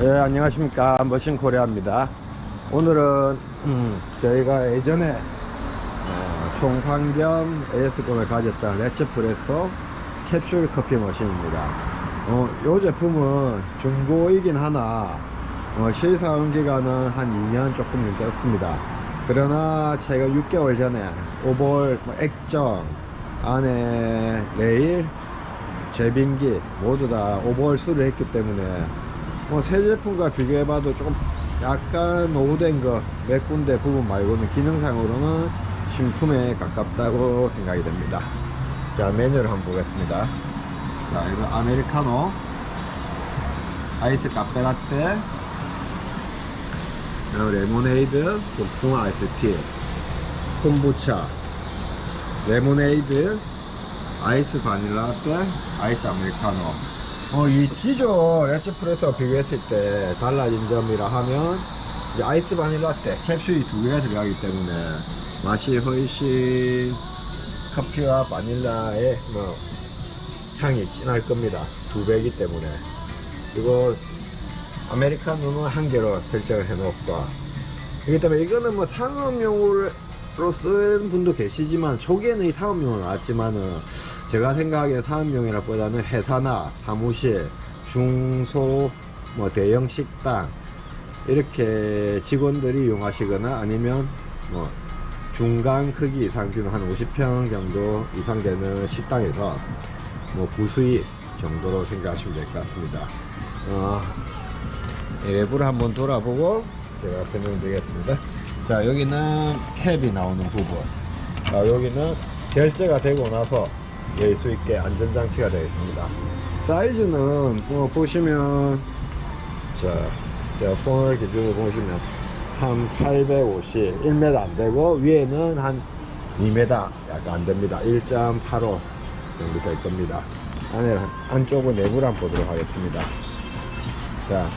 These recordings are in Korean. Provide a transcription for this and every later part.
네, 안녕하십니까. 머신 코리아입니다. 오늘은, 음, 저희가 예전에, 어, 겸 AS권을 가졌던 레츠프레소 캡슐 커피 머신입니다. 어, 요 제품은 중고이긴 하나, 어, 실사용 기간은 한 2년 조금 넘겼습니다. 그러나 제가 6개월 전에 오볼, 뭐 액정, 안에 레일, 제빙기 모두 다 오버홀 수를 했기 때문에 뭐 새 제품과 비교해봐도 조금 약간 노후된 거 몇 군데 부분 말고는 기능상으로는 신품에 가깝다고 생각이 됩니다 자 메뉴를 한번 보겠습니다 자 이거 아메리카노 아이스 카페라떼 레모네이드 복숭아 아이스티 콤부차 레모네이드 아이스 바닐라 라떼, 아이스 아메리카노. 어, 이 기존 에스프레소 비교했을 때 달라진 점이라 하면 이제 아이스 바닐라 라떼 캡슐이 두 개가 들어가기 때문에 맛이 훨씬 커피와 바닐라의 뭐 향이 진할 겁니다. 두 배이기 때문에. 그리고 아메리카노는 한 개로 설정을 해놓고 그렇기 때문에 이거는 뭐 상업용으 로쓴 분도 계시지만 초기에는 이 상업용으로 나왔지만은 제가 생각하기에 상업용이라보다는 회사나 사무실, 중소, 뭐 대형 식당 이렇게 직원들이 이용하시거나 아니면 뭐 중간 크기 이상 지금 한 50평 정도 이상 되는 식당에서 뭐 부수입 정도로 생각하시면 될 것 같습니다. 어, 외부를 한번 돌아보고 제가 설명드리겠습니다. 자 여기는 캡이 나오는 부분. 자 여기는 결제가 되고 나서 열수 있게 안전장치가 되어 있습니다. 사이즈는 뭐 보시면 자 제가 손을 기준으로 보시면 한 850, 1m 안 되고 위에는 한 2m 약간 안 됩니다. 1.85 정도 될 겁니다. 안에 안쪽은 내부를 한번 보도록 하겠습니다. 자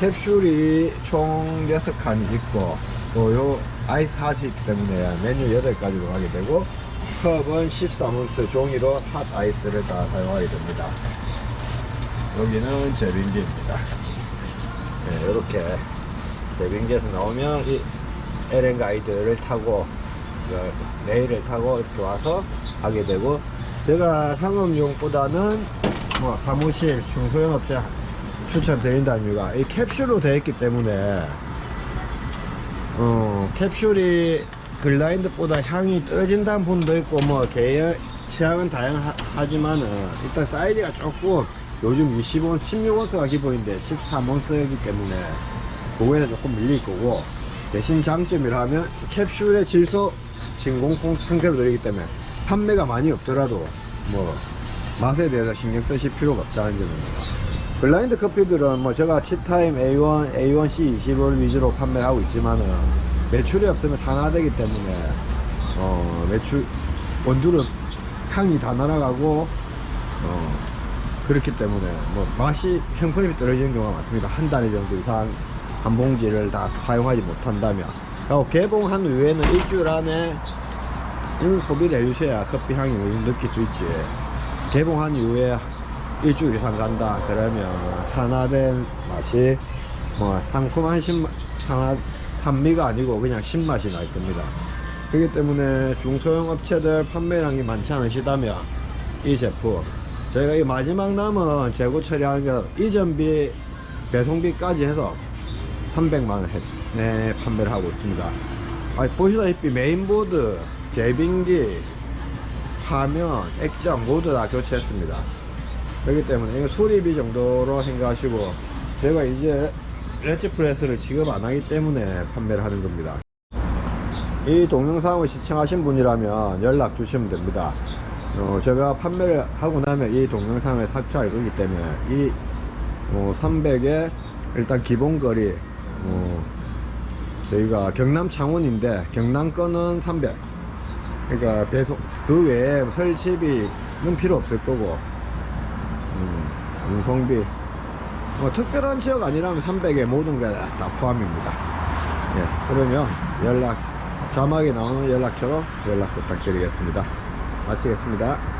캡슐이 총 6칸이 있고 또 요 아이스 하시기 때문에 메뉴 8가지로 하게 되고 컵은 13온스 종이로 핫 아이스를 다 사용하게 됩니다. 여기는 제빙기입니다. 네, 이렇게 제빙기에서 나오면 이 LN 가이드를 타고 그 레일을 타고 이렇게 와서 하게 되고 제가 상업용보다는 뭐 사무실 중소형 업체 추천드린다는 이유가 이 캡슐로 되어 있기 때문에 어, 캡슐이 글라인드보다 향이 떨어진다는 분도 있고 뭐 개인 취향은 다양하지만은 일단 사이즈가 조금 요즘 20원, 16원스가 기본인데 13원스이기 때문에 그거에서 조금 밀릴 거고 대신 장점이라면 캡슐의 질소 진공통 상태로 되기 때문에 판매가 많이 없더라도 뭐 맛에 대해서 신경 쓰실 필요가 없다는 점입니다. 블라인드 커피들은 뭐 제가 티타임 A1, A1C 20을 위주로 판매를 하고 있지만은 매출이 없으면 산화되기 때문에 어 매출 원두는 향이 다 날아가고 어 그렇기 때문에 뭐 맛이 형편이 떨어지는 경우가 많습니다. 한달 정도 이상 한 봉지를 다 사용하지 못한다면 그리고 개봉한 후에는 일주일 안에 이 소비를 해주셔야 커피 향이 느낄 수 있지 개봉한 이후에 일주일 이상 간다 그러면 산화된 맛이 뭐 상큼한 신맛 산화 산미가 아니고 그냥 신맛이 날 겁니다. 그렇기 때문에 중소형 업체들 판매량이 많지 않으시다면 이 제품 저희가 이 마지막 남은 재고 처리하는 게 이전비 배송비까지 해서 300만원 네, 판매를 하고 있습니다. 아, 보시다시피 메인보드 제빙기 화면 액정 모두 다 교체했습니다 그렇기 때문에 수리비 정도로 생각하시고 제가 이제 레츠프레스를 지급 안 하기 때문에 판매를 하는 겁니다. 이 동영상을 시청하신 분이라면 연락 주시면 됩니다. 어, 제가 판매를 하고 나면 이 동영상을 삭제할 거기 때문에 이 어, 300에 일단 기본거리 어, 저희가 경남 창원인데 경남 거는 300 그러니까 배송 그 외에 설치비는 필요 없을 거고 음, 운송비. 뭐 특별한 지역 아니라면 300에 모든 게 다 포함입니다. 예, 그러면 연락 자막에 나오는 연락처로 연락 부탁드리겠습니다. 마치겠습니다